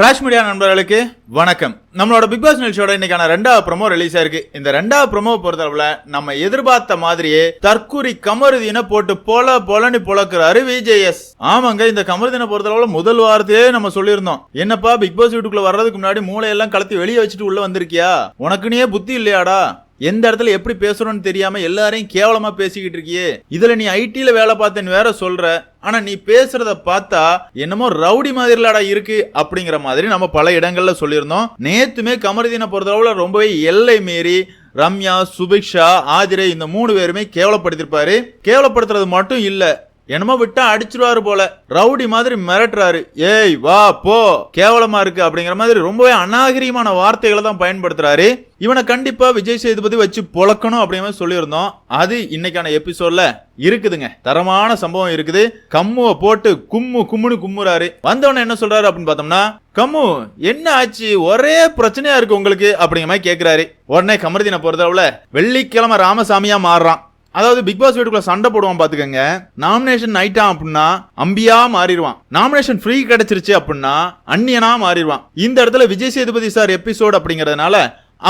Raj media நண்பர்களுக்கு வணக்கம். நம்மளோட பிக் பாஸ் நிகழ்ச்சியோட இன்னைக்கான ரெண்டாவது ப்ரமோ ரிலீஸ் ஆயிருக்கு இந்த ரெண்டாவது ப்ரமோ பொறுத்தளவுல நம்ம எதிர்பார்த்த மாதிரியே தற்கூரி கமருதின போட்டு போல போலன்னு பொழக்கிறாரு விஜேஎஸ் ஆமாங்க இந்த கமருதீனை பொறுத்தளவுல முதல் வாரத்தையே நம்ம சொல்லியிருந்தோம். என்னப்பா பிக் பாஸ் வீட்டுக்குள்ள வர்றதுக்கு முன்னாடி மூளையெல்லாம் கலத்தி வெளியே வச்சுட்டு உள்ள வந்திருக்கியா? உனக்குனே புத்தி இல்லையாடா? எந்த இடத்துல எப்படி பேசுறோம்னு தெரியாம எல்லாரையும் கேவலமா பேசிக்கிட்டு இருக்கியே. இதுல நீ ஐடில வேலை பார்த்தேன்னு வேற சொல்ற. ஆனா நீ பேசுறத பார்த்தா என்னமோ ரவுடி மாதிரிலாடா இருக்கு அப்படிங்கிற மாதிரி நம்ம பல இடங்கள்ல சொல்லியிருந்தோம். நேத்துமே கமருதீனை பொறுத்தளவுல ரொம்பவே எல்லை மீறி ரம்யா சுபிக்ஷா ஆதிரை இந்த மூணு பேருமே கேவலப்படுத்திருப்பாரு. கேவலப்படுத்துறது மட்டும் இல்ல என்னமோ விட்டா அடிச்சிருவாரு போல. ரவுடி மாதிரி மிரட்டுறாரு. ஏய் வா போ. கேவலமா இருக்கு அப்படிங்கிற மாதிரி ரொம்பவே அநாகரிகமான வார்த்தைகளை தான் பயன்படுத்துறாரு. இவனை கண்டிப்பா விஜய் சேதுபதி வச்சு பொழக்கணும் அப்படிங்கிற மாதிரி சொல்லியிருந்தோம். அது இன்னைக்கான எபிசோட்ல இருக்குதுங்க. தரமான சம்பவம் இருக்குது. கம்முவை போட்டு கும்மு கும்முன்னு கும்முறாரு. வந்தவன என்ன சொல்றாரு அப்படின்னு பார்த்தோம்னா கம்மு என்ன ஆச்சு? ஒரே பிரச்சனையா இருக்கு உங்களுக்கு அப்படிங்கிற மாதிரி கேக்குறாரு. உடனே கமர்தீனை பொறுத்தளவுல வெள்ளிக்கிழமை ராமசாமியா மாறுறான். அதாவது பிக் பாஸ் வீட்டுக்குள்ள சண்டை போடுவான் பாத்துக்கங்க. நாமினேஷன் நைட்டான் அப்படின்னா அம்பியா மாறிடுவான் நாமினேஷன் ஃப்ரீ கிடைச்சிருச்சு அப்படின்னா அந்நியனா மாறிடுவான் இந்த இடத்துல விஜய் சேதுபதி சார் எபிசோட் அப்படிங்கறதுனால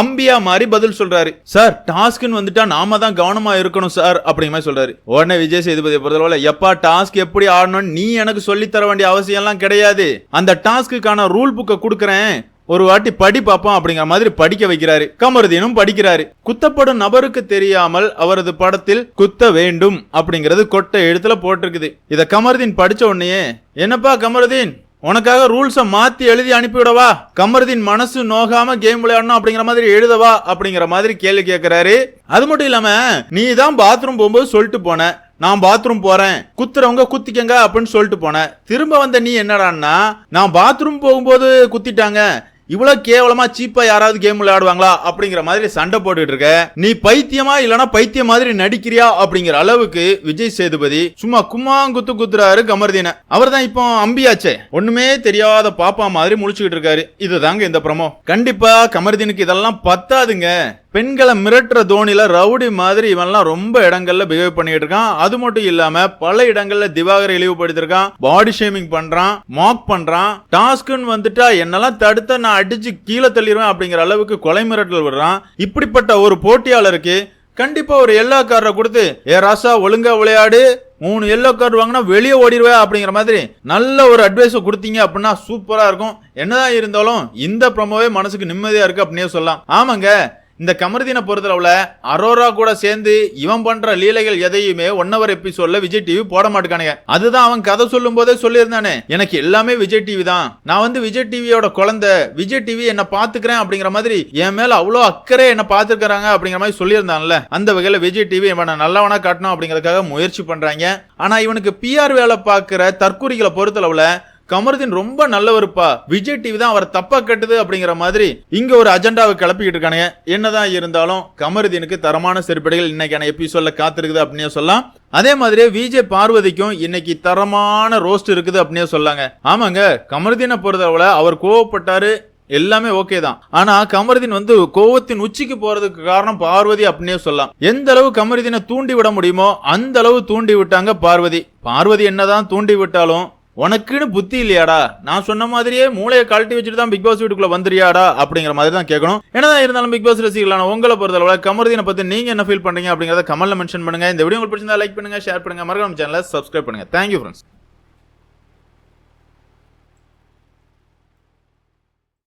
அம்பியா மாதிரி பதில் சொல்றாரு. சார் டாஸ்க்னு வந்துட்டா நாம தான் கவனமா இருக்கணும் சார் அப்படிங்கிற மாதிரி சொல்றாரு. உடனே விஜய் சேதுபதி பொறுத்தளவுல எப்பா டாஸ்க் எப்படி ஆடணும்னு நீ எனக்கு சொல்லி தர வேண்டிய அவசியம் எல்லாம் கிடையாது. அந்த டாஸ்க்குக்கான ரூல் புக்கை கொடுக்குறேன். ஒரு வாட்டி படி பார்ப்போம் அப்படிங்கிற மாதிரி படிக்க வைக்கிறாரு. கமருதீனும் படிக்கிறாரு. குத்தப்படும் நபருக்கு தெரியாமல் அவரது படத்தில் குத்த வேண்டும் அப்படிங்கிறது கொட்டை எழுத்துல போட்டிருக்குது. இத கமருதீன் படிச்ச உடனே என்னப்பா கமருதீன்? உனக்காக ரூல்ஸை மாத்தி எழுதி அனுப்பிவிடவா கமருதீன் மனசு நோகாம கேம் விளையாடணும் அப்படிங்கிற மாதிரி எழுதவா? அப்படிங்கிற மாதிரி கேள்வி கேட்கிறாரு அது மட்டும் இல்லாம நீ தான் பாத்ரூம் போகும்போது சொல்லிட்டு போன. நான் பாத்ரூம் போறேன். குத்துறவங்க குத்திக்கங்க அப்படின்னு சொல்லிட்டு போனேன் திரும்ப வந்த நீ என்னடான்னா நான் பாத்ரூம் போகும்போது குத்திட்டாங்க. இவ்வளோ கேவலமா சீப்பா யாராவது கேம் விளையாடுவாங்களா அப்படிங்கிற மாதிரி சண்டை போட்டுட்டு இருக்க. நீ பைத்தியமா இல்லனா பைத்தியம் மாதிரி நடிக்கிறியா அப்படிங்கிற அளவுக்கு விஜய் சேதுபதி சும்மா கும்மாங்குத்து குத்துறாரு கமர்தீன. அவர் தான் இப்போ அம்பியாச்சே. ஒண்ணுமே தெரியாத பாப்பா மாதிரி முழிச்சுக்கிட்டு இருக்காரு. இதுதாங்க இந்த ப்ரமோ கண்டிப்பா கமர்தீனுக்கு இதெல்லாம் பத்தாதுங்க. பெண்களை மிரட்டுற தோனியில் ரவுடி மாதிரி இவன்லாம் ரொம்ப இடங்களில் பிஹேவ் பண்ணிட்டு இருக்கான் அது மட்டும் இல்லாம பல இடங்கள்ல திவாகரை இழிவுபடுத்திருக்கான் பாடி ஷேமிங் பண்றான் மாக் பண்றான். டாஸ்க்குன்னு வந்துட்டா என்னெல்லாம் தடுத்த நான் அடிச்சு கீழே தள்ளிடுவேன் அப்படிங்கிற அளவுக்கு கொலை மிரட்டல் விடுறான். இப்படிப்பட்ட ஒரு போட்டியாளருக்கு கண்டிப்பா ஒரு எல்லோ கார்டை கொடுத்து ஏ ராசா ஒழுங்கா விளையாடு. மூணு எல்லோ கார்டு வாங்கினா வெளியே ஓடிடுவேன் அப்படிங்கிற மாதிரி நல்ல ஒரு அட்வைஸை கொடுத்தீங்க அப்படின்னா சூப்பரா இருக்கும். என்னதான் இருந்தாலும் இந்த ப்ரமோவே மனசுக்கு நிம்மதியா இருக்கு அப்படின்னே சொல்லலாம். ஆமாங்க இந்த கமருதீனை பொறுத்தளவில் அரோரா கூட சேர்ந்து இவன் பண்ற லீலைகள் எதையுமே ஒன் ஹவர் எபிசோட்ல விஜய் டிவி போட மாட்டேக்கானுங்க. அதுதான் அவன் கதை சொல்லும் போதே சொல்லியிருந்தானே. எனக்கு எல்லாமே விஜய் டிவி தான். நான் வந்து விஜய் டிவியோட குழந்தை விஜய் டிவி என்ன பாத்துக்கிறேன் அப்படிங்கிற மாதிரி என் மேல அவ்வளோ அக்கறை என்ன பாத்துக்கிறாங்க அப்படிங்கிற மாதிரி சொல்லியிருந்தான்ல. அந்த வகையில விஜய் டிவி இவனை நல்லவனா காட்டணும் அப்படிங்கறதுக்காக முயற்சி பண்றாங்க. ஆனா இவனுக்கு பிஆர் வேலை பார்க்குற தற்கூரிகளை பொறுத்தளவுல கமருதீன் ரொம்ப நல்லவருப்பா. விஜய் டிவி தான் அவரை தப்பா கட்டுது அப்படிங்கிற மாதிரி இங்க ஒரு அஜெண்டாவை கிளப்பிக்கிட்டு இருக்கானுங்க. என்னதான் இருந்தாலும் கமருதீனுக்கு தரமான செருப்படிகள் இன்னைக்கான எபிசோட்ல காத்திருக்குது அப்படின்னே சொல்லலாம். அதே மாதிரியே விஜய் பார்வதிக்கும் இன்னைக்கு தரமான ரோஸ்ட் இருக்குது அப்படின்னே சொல்லாங்க. ஆமாங்க கமருதீனை பொறுத்தளவுல அவர் கோவப்பட்டாரு. எல்லாமே ஓகே தான். ஆனா கமருதீன் வந்து கோவத்தின் உச்சிக்கு போறதுக்கு காரணம் பார்வதி அப்படின்னே சொல்லலாம். எந்த அளவு கமருதீனை தூண்டி விட முடியுமோ அந்த அளவு தூண்டி விட்டாங்க பார்வதி. பார்வதி என்னதான் தூண்டி விட்டாலும் உனக்குன்னு புத்தி இல்லையாடா? நான் சொன்ன மாதிரியே மூளையை கழட்டி வச்சுட்டு தான் பிக் பாஸ் வீட்டுக்குள்ள வந்துறியாடா அப்படிங்கிற மாதிரி தான் கேட்கணும். என்னதான் இருந்தாலும் பிக் பாஸ் ரசிகளான உங்களை பொறுத்தளவுல கமர்தீனை பத்தி நீங்க என்ன ஃபீல் பண்றீங்க அப்படிங்கறத கமெண்ட்ல மென்ஷன் பண்ணுங்க. இந்த வீடியோ உங்களுக்கு பிடிச்சிருந்தா லைக் பண்ணுங்க ஷேர் பண்ணுங்க. மறக்காம சேனலை சப்ஸ்கிரைப் பண்ணுங்க. Thank you friends